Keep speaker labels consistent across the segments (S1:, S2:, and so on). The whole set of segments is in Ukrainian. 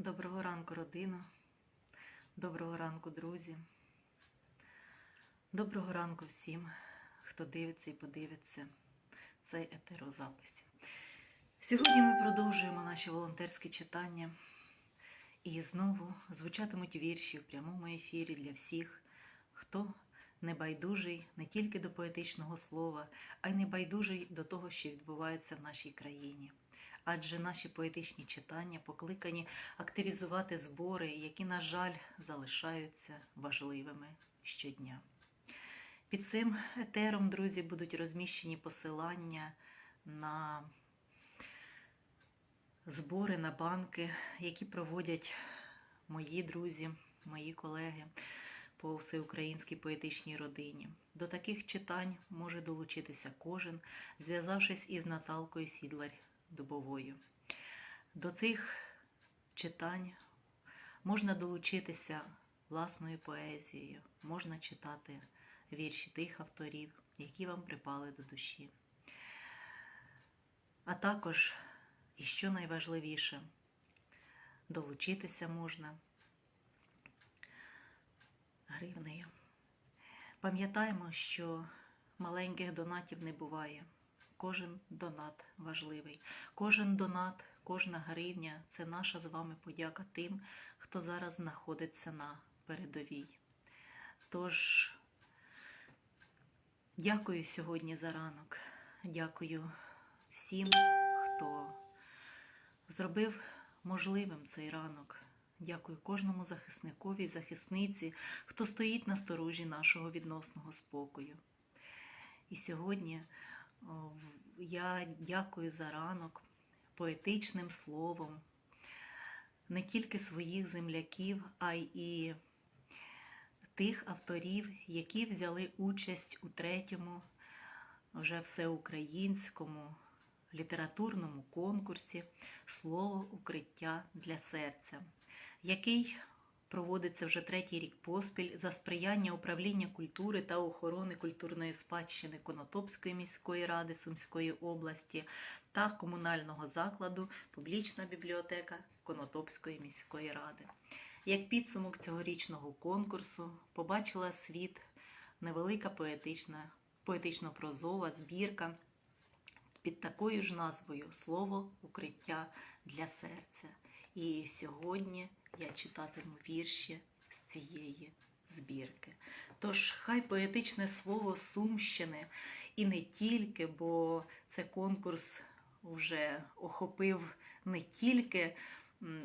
S1: Доброго ранку, родина. Доброго ранку, друзі. Доброго ранку всім, хто дивиться і подивиться цей етер у записі. Сьогодні ми продовжуємо наші волонтерські читання. І знову звучатимуть вірші в прямому ефірі для всіх, хто небайдужий не тільки до поетичного слова, а й небайдужий до того, що відбувається в нашій країні. Адже наші поетичні читання покликані активізувати збори, які, на жаль, залишаються важливими щодня. Під цим етером, друзі, будуть розміщені посилання на збори на банки, які проводять мої друзі, мої колеги по всеукраїнській поетичній родині. До таких читань може долучитися кожен, зв'язавшись із Наталкою Сідлар Дубовою. До цих читань можна долучитися власною поезією, можна читати вірші тих авторів, які вам припали до душі. А також, і що найважливіше, долучитися можна гривнею. Пам'ятаємо, що маленьких донатів не буває. Кожен донат важливий. Кожен донат, кожна гривня це наша з вами подяка тим, хто зараз знаходиться на передовій. Тож, дякую сьогодні за ранок. Дякую всім, хто зробив можливим цей ранок. Дякую кожному захисникові і захисниці, хто стоїть на сторожі нашого відносного спокою. І сьогодні я дякую за ранок поетичним словом. Не тільки своїх земляків, а й тих авторів, які взяли участь у третьому, вже всеукраїнському літературному конкурсі Слово укриття для серця, який проводиться вже третій рік поспіль за сприяння управління культури та охорони культурної спадщини Конотопської міської ради Сумської області та комунального закладу Публічна бібліотека Конотопської міської ради. Як підсумок цьогорічного конкурсу побачила світ невелика поетична, поетично-прозова збірка під такою ж назвою Слово укриття для серця. І сьогодні я читатиму вірші з цієї збірки. Тож хай поетичне слово Сумщини і не тільки, бо це конкурс вже охопив не тільки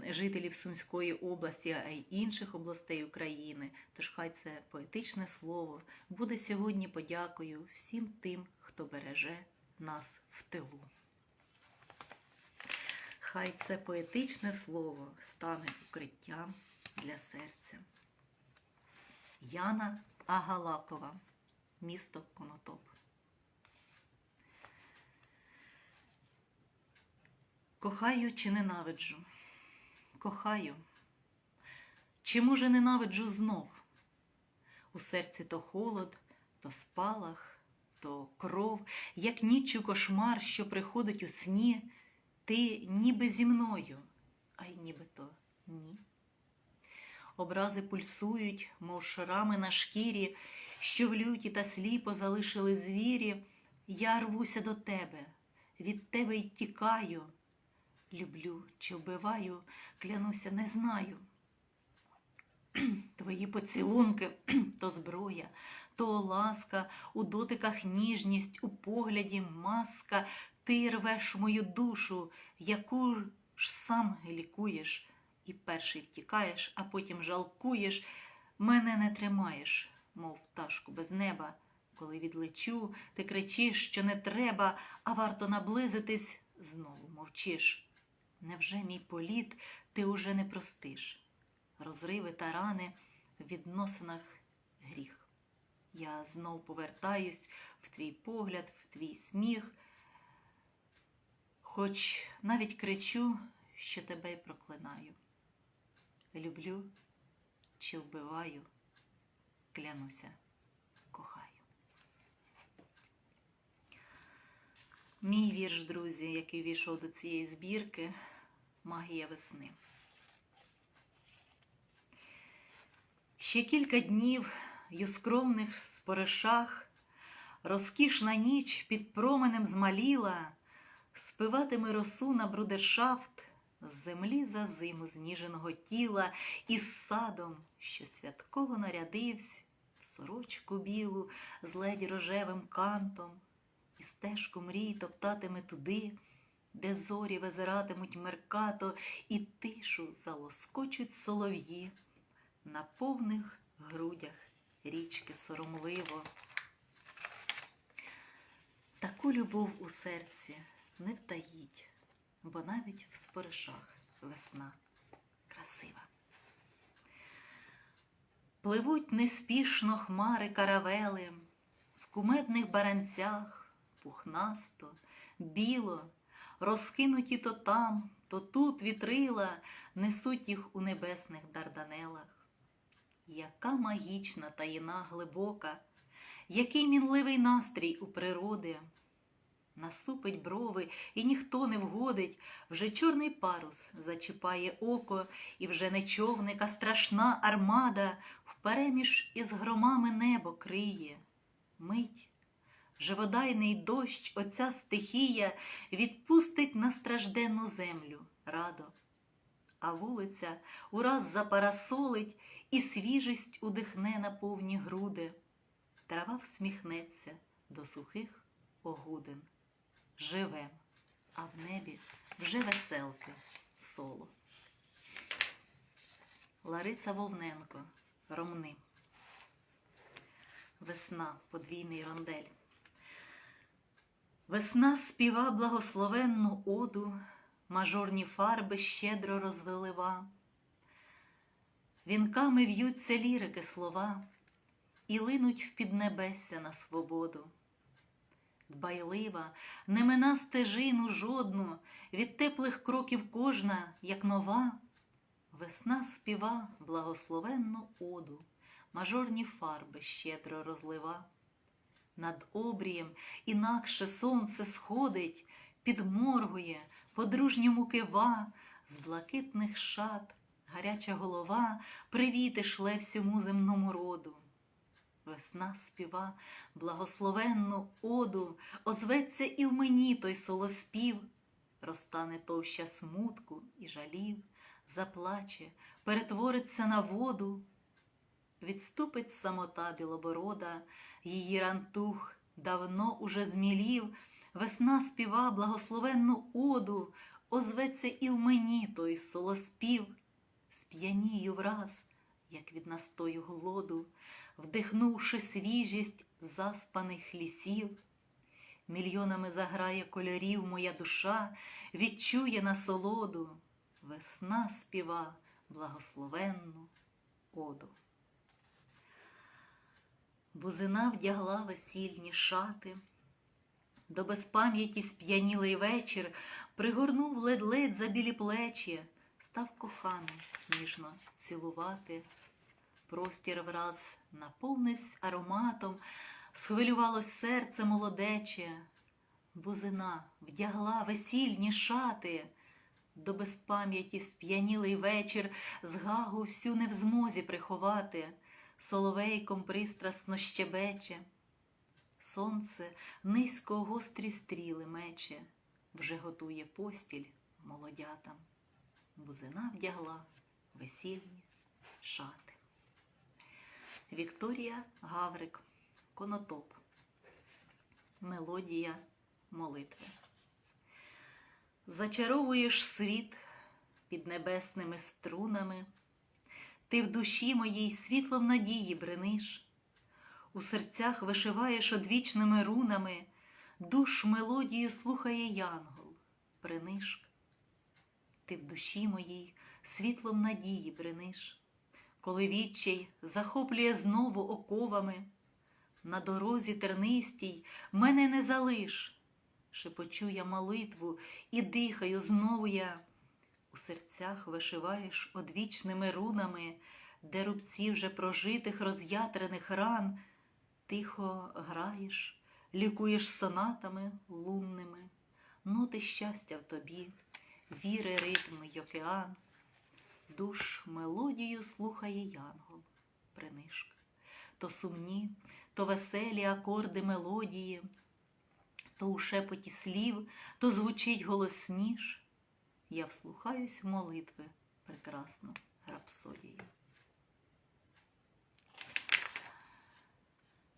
S1: жителів Сумської області, а й інших областей України. Тож хай це поетичне слово буде сьогодні подякою всім тим, хто береже нас в тилу. Хай це поетичне слово стане укриттям для серця. Яна Агалакова, місто Конотоп. Кохаю чи ненавиджу? Кохаю. Чи, може, ненавиджу знов? У серці то холод, то спалах, то кров, як ніччю кошмар, що приходить у сні, ти ніби зі мною, а й нібито ні. Образи пульсують, мов шрами на шкірі, що в люті та сліпо залишили звірі. Я рвуся до тебе, від тебе й тікаю. Люблю чи вбиваю, клянуся, не знаю. Твої поцілунки то зброя, то ласка, у дотиках ніжність, у погляді маска, ти рвеш мою душу, яку ж сам лікуєш, і перший втікаєш, а потім жалкуєш, мене не тримаєш, мов пташку без неба. Коли відлечу, ти кричиш, що не треба, а варто наблизитись, знову мовчиш. Невже мій політ ти уже не простиш? Розриви та рани в відносинах гріх. Я знов повертаюсь в твій погляд, в твій сміх, хоч навіть кричу, що тебе й проклинаю. Люблю чи вбиваю, клянуся, кохаю. Мій вірш, друзі, який війшов до цієї збірки Магія весни. Ще кілька днів й у скромних споришах розкішна ніч під променем змаліла, спиватиме росу на брудершафт з землі за зиму зніженого тіла і з садом, що святково нарядивсь, в сорочку білу з ледь рожевим кантом, і стежку мрій топтатиме туди, де зорі визиратимуть меркато, і тишу залоскочуть солов'ї на повних грудях річки соромливо. Таку любов у серці не втаїть, бо навіть в споришах весна красива. Пливуть неспішно хмари каравели, в кумедних баранцях пухнасто, біло, розкинуті то там, то тут вітрила, несуть їх у небесних дарданелах. Яка магічна таїна глибока, який мінливий настрій у природи. Насупить брови, і ніхто не вгодить, вже чорний парус зачіпає око, і вже не човник, а страшна армада впереміж із громами небо криє. Мить, живодайний дощ, оця стихія відпустить на стражденну землю радо, а вулиця ураз запарасолить і свіжість удихне на повні груди. Трава всміхнеться до сухих погудин. Живем, а в небі вже веселки соло. Лариса Вовненко, Ромни. Весна, подвійний рондель. Весна співа благословенну оду, мажорні фарби щедро розвелива. Вінками в'ються лірики слова і линуть в піднебесся на свободу. Дбайлива, не мина стежину жодну, від теплих кроків кожна, як нова, весна співа благословенну оду, мажорні фарби щедро розлива. Над обрієм інакше сонце сходить, підморгує, по-дружньому кива, з блакитних шат, гаряча голова, привіти шле всьому земному роду. Весна співа благословенну оду, озветься і в мені той солоспів, розтане товща смутку і жалів, заплаче, перетвориться на воду, відступить самота білоборода, її рантух давно уже змілів, весна співа благословенну оду, озветься і в мені той солоспів, сп'янію враз, як від настою голоду вдихнувши свіжість заспаних лісів, мільйонами заграє кольорів моя душа, відчує насолоду, весна співа благословенну оду. Бузина вдягла весільні шати, до безпам'яті сп'янілий вечір пригорнув ледь-ледь за білі плечі, став коханий ніжно цілувати. Простір враз наповнився ароматом, схвилювалось серце молодече, бузина вдягла весільні шати, до безпам'яті сп'янілий вечір згагу всю не в змозі приховати, соловейком пристрасно щебече. Сонце низько гострі стріли мече, вже готує постіль молодятам. Бузина вдягла весільні шати. Вікторія Гаврик, Конотоп. Мелодія молитви. Зачаровуєш світ під небесними струнами, ти в душі моїй світлом надії брениш, у серцях вишиваєш одвічними рунами, душ мелодію слухає янгол, принишк. Ти в душі моїй світлом надії брениш коли відчай захоплює знову оковами, на дорозі тернистій мене не залиш, шепочу я молитву і дихаю знову я. У серцях вишиваєш одвічними рунами, де рубці вже прожитих роз'ятрених ран, тихо граєш, лікуєш сонатами лунними, ноти щастя в тобі, віри ритм й океан душ мелодію слухає янгол, принишк. То сумні, то веселі акорди мелодії, то у шепоті слів, то звучить голосніш. Я вслухаюсь в молитви прекрасну рапсодію.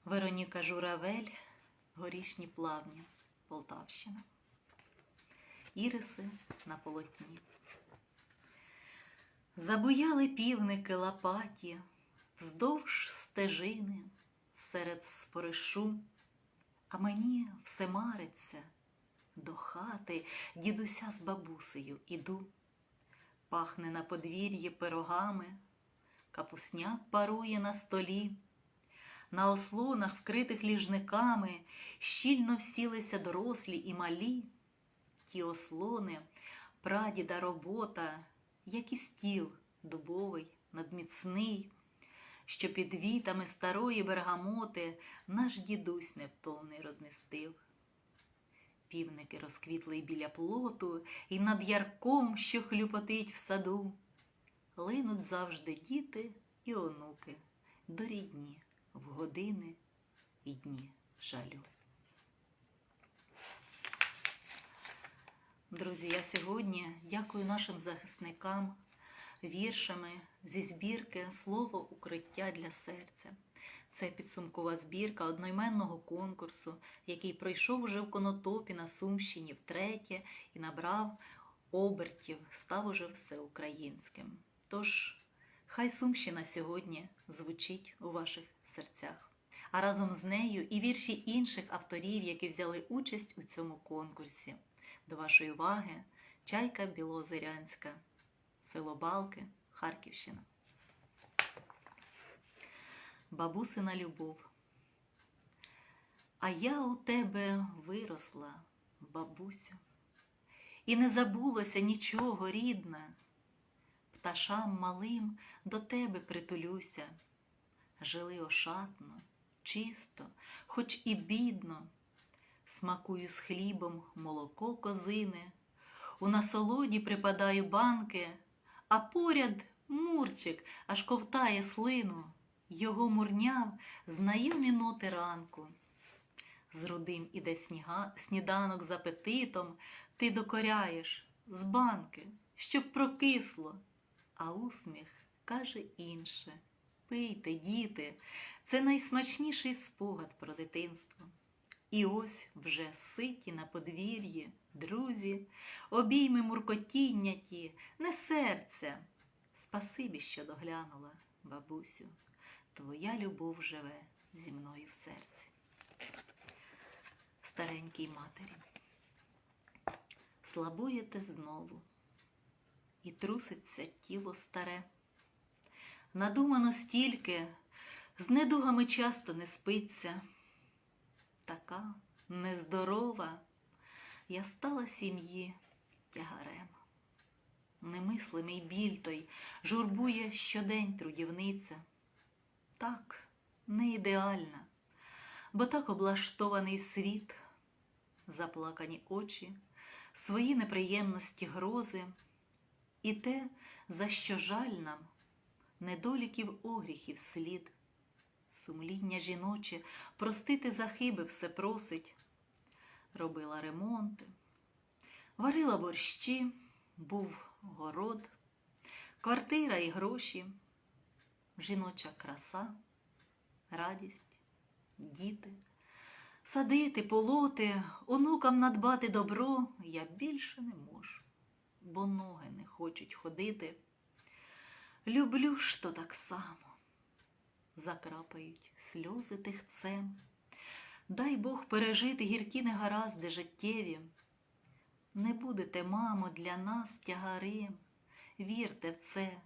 S1: Вероніка Журавель, Горішні плавні, Полтавщина. Іриси на полотні. Забуяли півники лопаті вздовж стежини серед споришу, а мені все мариться до хати дідуся з бабусею іду. Пахне на подвір'ї пирогами, капусняк парує на столі. На ослонах, вкритих ліжниками, щільно всілися дорослі і малі. Ті ослони, прадіда робота, як і стіл дубовий, надміцний, що під вітами старої бергамоти наш дідусь невтомний розмістив. Півники розквітли біля плоту, і над ярком, що хлюпотить в саду, линуть завжди діти і онуки до рідні в години і дні жалю. Друзі, я сьогодні дякую нашим захисникам віршами зі збірки Слово укриття для серця. Це підсумкова збірка одноіменного конкурсу, який пройшов уже в Конотопі на Сумщині втретє і набрав обертів, став уже всеукраїнським. Тож, хай Сумщина сьогодні звучить у ваших серцях, а разом з нею і вірші інших авторів, які взяли участь у цьому конкурсі. До вашої уваги Чайка Білозирянська, село Балки, Харківщина. Бабусина любов. А я у тебе виросла, бабусю, і не забулося нічого рідна. Пташам малим до тебе притулюся. Жили ошатно, чисто, хоч і бідно. Смакую з хлібом молоко козине, у насолоді припадаю банки, а поряд мурчик аж ковтає слину, його мурняв знайомі ноти ранку. З рудим іде сніга, сніданок з апетитом, ти докоряєш з банки, щоб прокисло, а усміх каже інше. Пийте, діти, це найсмачніший спогад про дитинство. І ось вже ситі на подвір'ї, друзі, обійми муркотіння ті, не серця. Спасибі, що доглянула, бабусю, твоя любов живе зі мною в серці. Старенькій матері, слабуєте знову, і труситься тіло старе. Надумано стільки, з недугами часто не спиться така нездорова, я стала сім'ї тягарем. Немислимий біль той журбує щодень трудівниця. Так, не ідеальна, бо так облаштований світ, заплакані очі, свої неприємності грози, і те, за що жаль нам, недоліків огріхів слід сумління жіноче, простити за хиби все просить. Робила ремонти, варила борщі, був город, квартира і гроші, жіноча краса, радість, діти, садити, полоти, онукам надбати добро я більше не можу, бо ноги не хочуть ходити. Люблю ж то так само закрапають сльози тихцем. Дай Бог пережити гіркі негаразди життєві. Не будете, мамо, для нас тягарем. Вірте в це,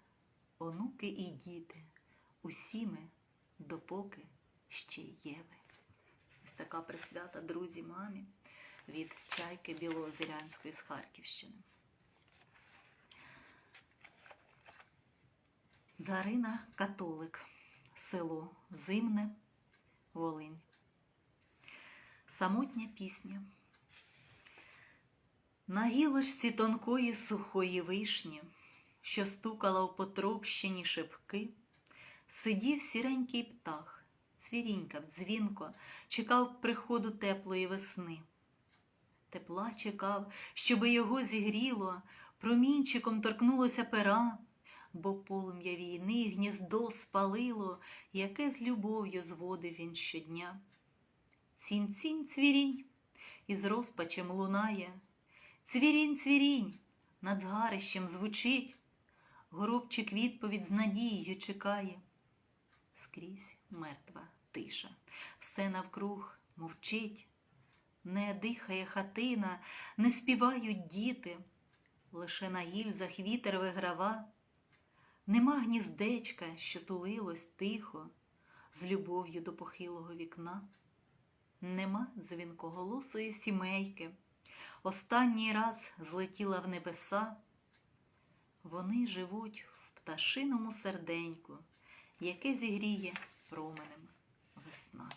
S1: онуки і діти, усі ми, допоки ще є ви. Ось така присвята друзі мамі від чайки Білоозерянської з Харківщини. Дарина Католик село Зимне, Волинь. Самотня пісня. На гілочці тонкої сухої вишні, що стукала в потрощені шипки, сидів сіренький птах, цвірінькав дзвінко, чекав приходу теплої весни. Тепла чекав, щоби його зігріло, промінчиком торкнулося пера, бо полум'я війни гніздо спалило, яке з любов'ю зводив він щодня. Цінь-цінь цвірінь, із розпачем лунає, цвірінь, цвірінь, над згарищем звучить, горобчик відповідь з надією чекає. Скрізь мертва тиша, все навкруг мовчить, не дихає хатина, не співають діти, лише на гільзах вітер виграва, нема гніздечка, що тулилось тихо, з любов'ю до похилого вікна. Нема дзвінкоголосої сімейки, останній раз злетіла в небеса. Вони живуть в пташиному серденьку, яке зігріє променем весна.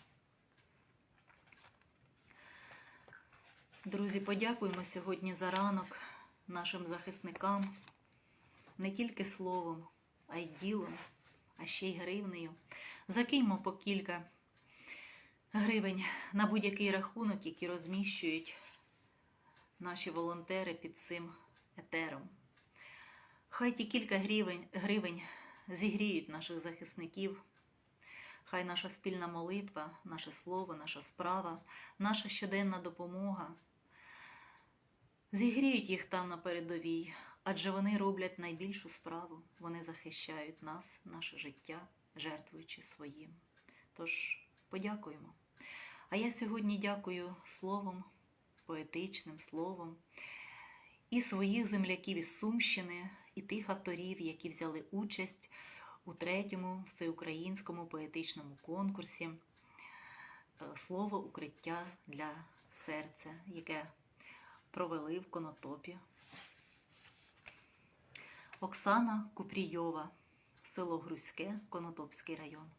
S1: Друзі, подякуємо сьогодні за ранок нашим захисникам не тільки словом, а й ділом, а ще й гривнею. Закиньмо по кілька гривень на будь-який рахунок, який розміщують наші волонтери під цим етером. Хай ті кілька гривень, гривень зігріють наших захисників. Хай наша спільна молитва, наше слово, наша справа, наша щоденна допомога зігріють їх там на передовій, адже вони роблять найбільшу справу. Вони захищають нас, наше життя, жертвуючи своїм. Тож подякуємо. А я сьогодні дякую словом, поетичним словом і своїх земляків із Сумщини, і тих авторів, які взяли участь у третьому всеукраїнському поетичному конкурсі е, Слово укриття для серця, яке провели в Конотопі. Оксана Купрійова, село Грузьке, Конотопський район.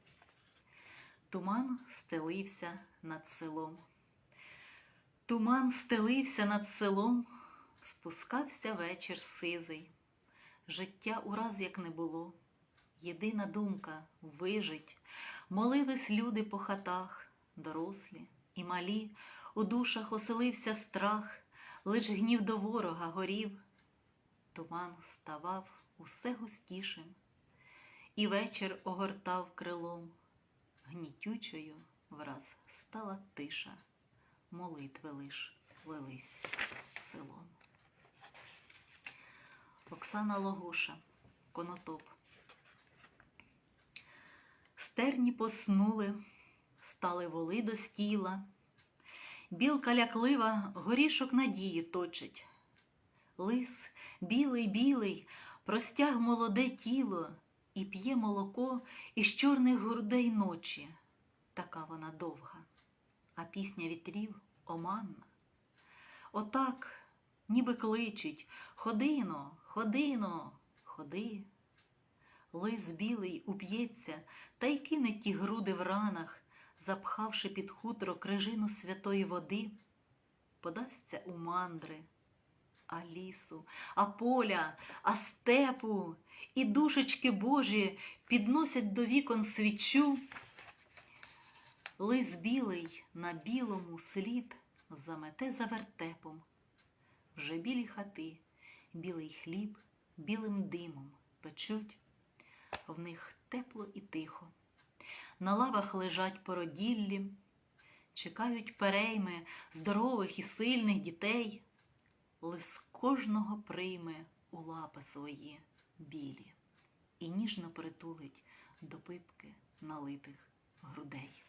S1: Туман стелився над селом. Туман стелився над селом, спускався вечір сизий. Життя ураз як не було. Єдина думка вижить. Молились люди по хатах, дорослі і малі, у душах оселився страх, лиш гнів до ворога горів. Туман ставав усе густішим, і вечір огортав крилом. Гнітючою враз стала тиша, молитви лиш лились селом. Оксана Логоша, Конотоп. Стерні поснули, стали воли до стіла. Білка ляклива горішок надії точить. Лис, білий, білий, простяг молоде тіло і п'є молоко із чорних грудей ночі. Така вона довга, а пісня вітрів оманна. Отак, ніби кличуть Ходино, ходино, ходи. Лис білий уп'ється та й кине ті груди в ранах, запхавши під хутро крижину святої води, подасться у мандри, а лісу, а поля, а степу, і душечки Божі підносять до вікон свічу. Лис білий на білому слід замете за вертепом. Вже білі хати, білий хліб, білим димом печуть, в них тепло і тихо. На лавах лежать породіллі, чекають перейми здорових і сильних дітей, лис кожного прийме у лапи свої білі і ніжно притулить до питки налитих грудей.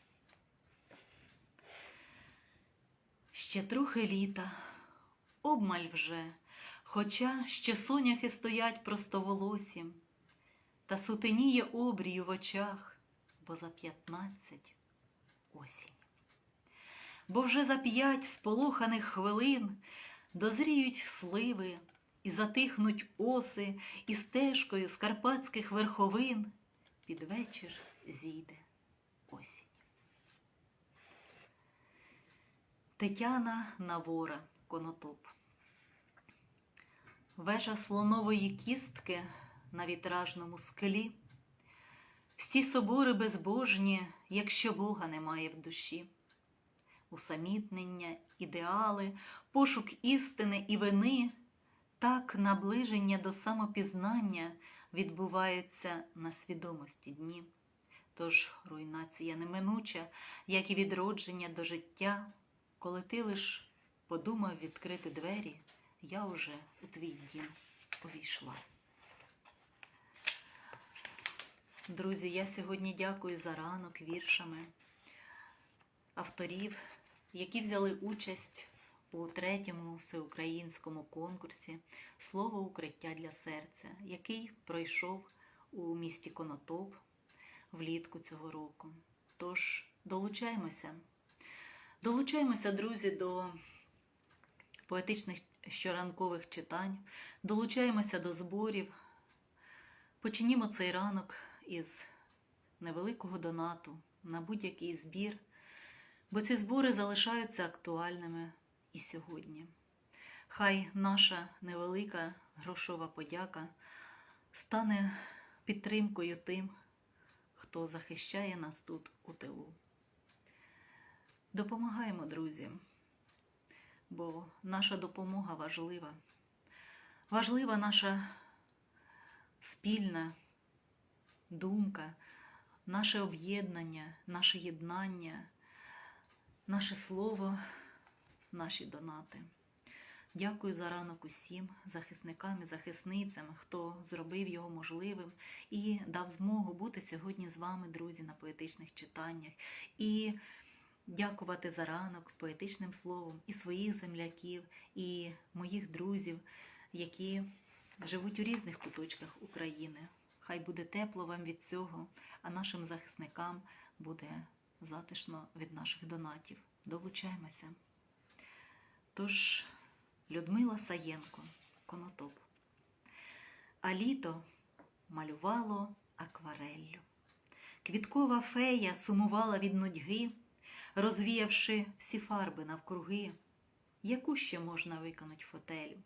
S1: Ще трохи літа, обмаль вже, хоча ще соняхи стоять простоволосі, та сутеніє обрію в очах, бо за п'ятнадцять осінь. Бо вже за п'ять сполоханих хвилин дозріють сливи і затихнуть оси, і стежкою з карпатських верховин під вечір зійде осінь. Тетяна Навора, Конотоп. Вежа слонової кістки на вітражному склі, Всі собори безбожні, якщо Бога немає в душі. Усамітнення, ідеали, пошук істини і вини, так наближення до самопізнання відбуваються на свідомості дні. Тож руйнація неминуча, як і відродження до життя, коли ти лиш подумав відкрити двері, я уже у твій дім увійшла. Друзі, я сьогодні дякую за ранок віршами авторів, які взяли участь у третьому всеукраїнському конкурсі Слово укриття для серця, який пройшов у місті Конотоп влітку цього року. Тож долучаємося. Долучаємося, друзі, до поетичних щоранкових читань, долучаємося до зборів. Починімо цей ранок із невеликого донату на будь-який збір, бо ці збори залишаються актуальними і сьогодні. Хай наша невелика грошова подяка стане підтримкою тим, хто захищає нас тут у тилу. Допомагаємо, друзі, бо наша допомога важлива. Важлива наша спільна думка, наше об'єднання, наше єднання, наше слово, наші донати. Дякую за ранок усім захисникам і захисницям, хто зробив його можливим і дав змогу бути сьогодні з вами, друзі, на поетичних читаннях. І дякувати за ранок поетичним словом і своїх земляків, і моїх друзів, які живуть у різних куточках України. Хай буде тепло вам від цього, а нашим захисникам буде затишно від наших донатів. Долучаємося. Тож, Людмила Саєнко, Конотоп. А літо малювало аквареллю. Квіткова фея сумувала від нудьги, розвіявши всі фарби навкруги, яку ще можна виконать фотелю.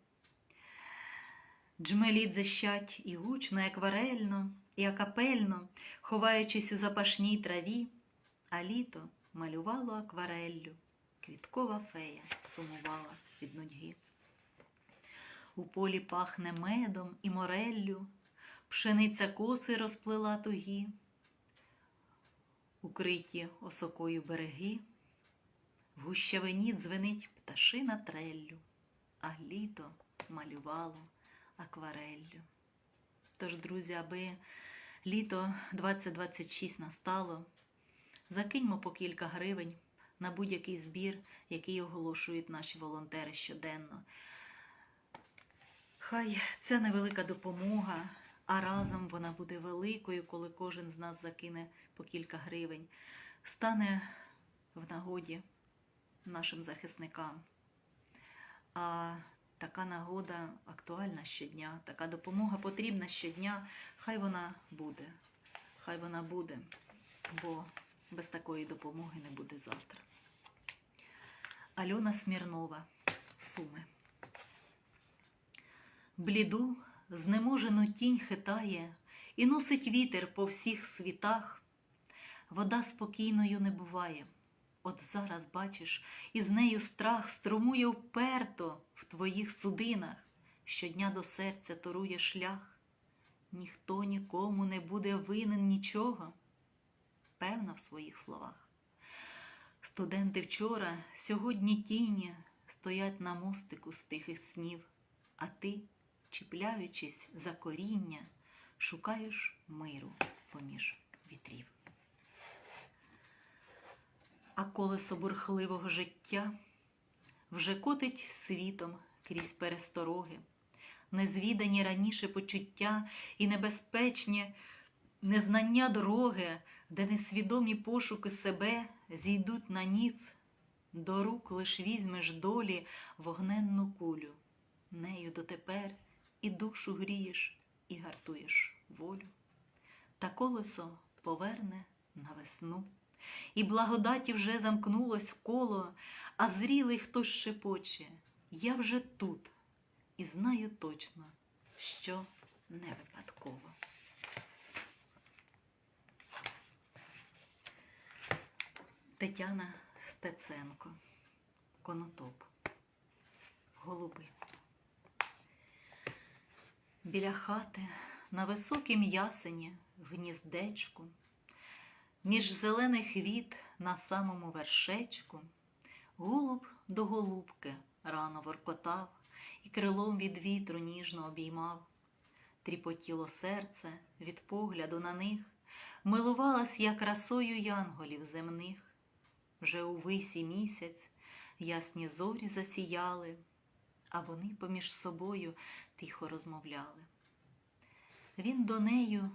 S1: Джмелі дзищать і гучно, і акварельно, і акапельно, ховаючись у запашній траві, а літо малювало аквареллю, квіткова фея сумувала від нудьги. У полі пахне медом і мореллю, пшениця коси розплела тугі, укриті осокою береги, в гущавині дзвенить пташина треллю, а літо малювало аквареллю. Тож, друзі, аби літо 2026 настало, закиньмо по кілька гривень на будь-який збір, який оголошують наші волонтери щоденно. Хай це невелика допомога, а разом вона буде великою, коли кожен з нас закине по кілька гривень, стане в нагоді нашим захисникам. А така нагода актуальна щодня, така допомога потрібна щодня. Хай вона буде, хай вона буде, бо без такої допомоги не буде завтра. Альона Смірнова, Суми. Бліду, знеможену тінь хитає і носить вітер по всіх світах. Вода спокійною не буває. От зараз бачиш, із нею страх струмує вперто в твоїх судинах, щодня до серця торує шлях. Ніхто нікому не буде винен нічого, певна в своїх словах. Студенти вчора, сьогодні тіні стоять на мостику з тихих снів, а ти, чіпляючись за коріння, шукаєш миру поміж вітрів. А колесо бурхливого життя вже котить світом крізь перестороги, незвідані раніше почуття і небезпечні незнання дороги, де несвідомі пошуки себе зійдуть на ніц, до рук лиш візьмеш долі вогненну кулю, нею дотепер і душу грієш, і гартуєш волю. Та колесо поверне на весну. І благодаті вже замкнулось коло, а зрілий хтось шепоче. Я вже тут і знаю точно, що не випадково. Тетяна Стеценко. Конотоп. Голуби. Біля хати на високім ясені гніздечку, між зелених віт на самому вершечку, голуб до голубки рано воркотав і крилом від вітру ніжно обіймав. Тріпотіло серце від погляду на них, милувалась я красою янголів земних. Вже у висі місяць ясні зорі засіяли, а вони поміж собою тихо розмовляли. Він до нею,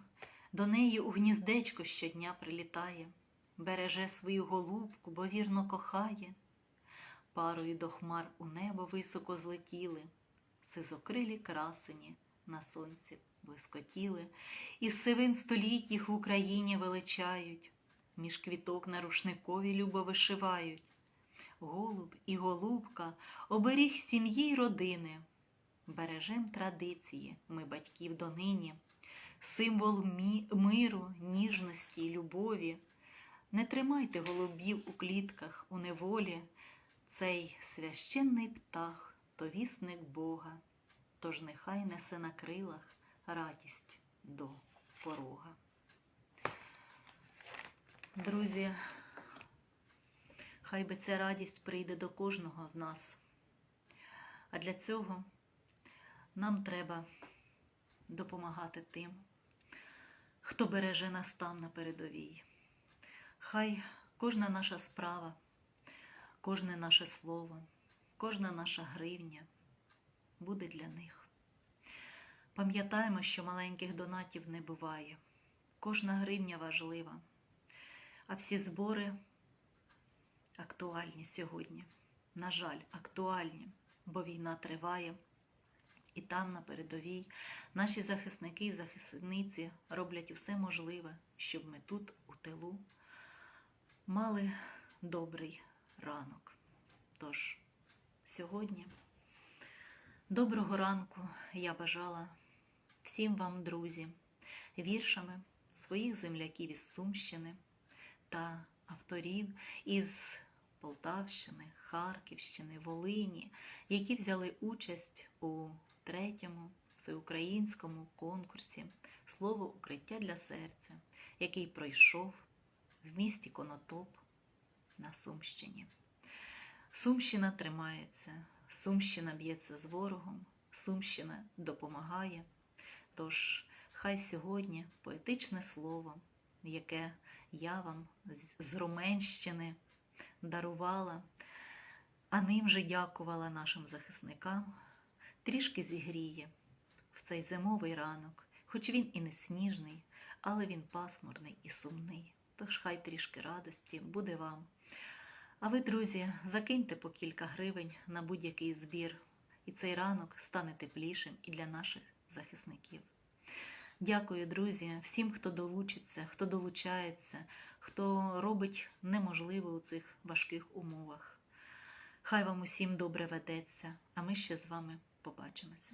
S1: до неї у гніздечко щодня прилітає, береже свою голубку, бо вірно кохає. Парою до хмар у небо високо злетіли, сизокрилі красені на сонці блискотіли, і сивин століть їх в Україні величають, між квіток на рушникові любо вишивають. Голуб і голубка, оберіг сім'ї й родини. Бережем традиції ми батьків донині, символ мі- миру, ніжності й любові. Не тримайте голубів у клітках у неволі, цей священний птах то вісник Бога, тож нехай несе на крилах радість до порога. Друзі, хай би ця радість прийде до кожного з нас. А для цього нам треба допомагати тим, хто береже нас там на передовій. Хай кожна наша справа, кожне наше слово, кожна наша гривня буде для них. Пам'ятаємо, що маленьких донатів не буває. Кожна гривня важлива, а всі збори актуальні сьогодні. На жаль, актуальні, бо війна триває. І там, на передовій, наші захисники і захисниці роблять усе можливе, щоб ми тут, у тилу, мали добрий ранок. Тож, сьогодні, доброго ранку я бажала всім вам, друзі, віршами своїх земляків із Сумщини та авторів із Полтавщини, Харківщини, Волині, які взяли участь у третьому всеукраїнському конкурсі Слово укриття для серця, який пройшов в місті Конотоп на Сумщині. Сумщина тримається, Сумщина б'ється з ворогом, Сумщина допомагає. Тож хай сьогодні поетичне слово, яке я вам з- Роменщини дарувала, а ним же дякувала нашим захисникам, трішки зігріє в цей зимовий ранок, хоч він і не сніжний, але він пасмурний і сумний. Тож хай трішки радості буде вам. А ви, друзі, закиньте по кілька гривень на будь-який збір, і цей ранок стане теплішим і для наших захисників. Дякую, друзі, всім, хто долучиться, хто долучається, хто робить неможливе у цих важких умовах. Хай вам усім добре ведеться, а ми ще з вами побачимося.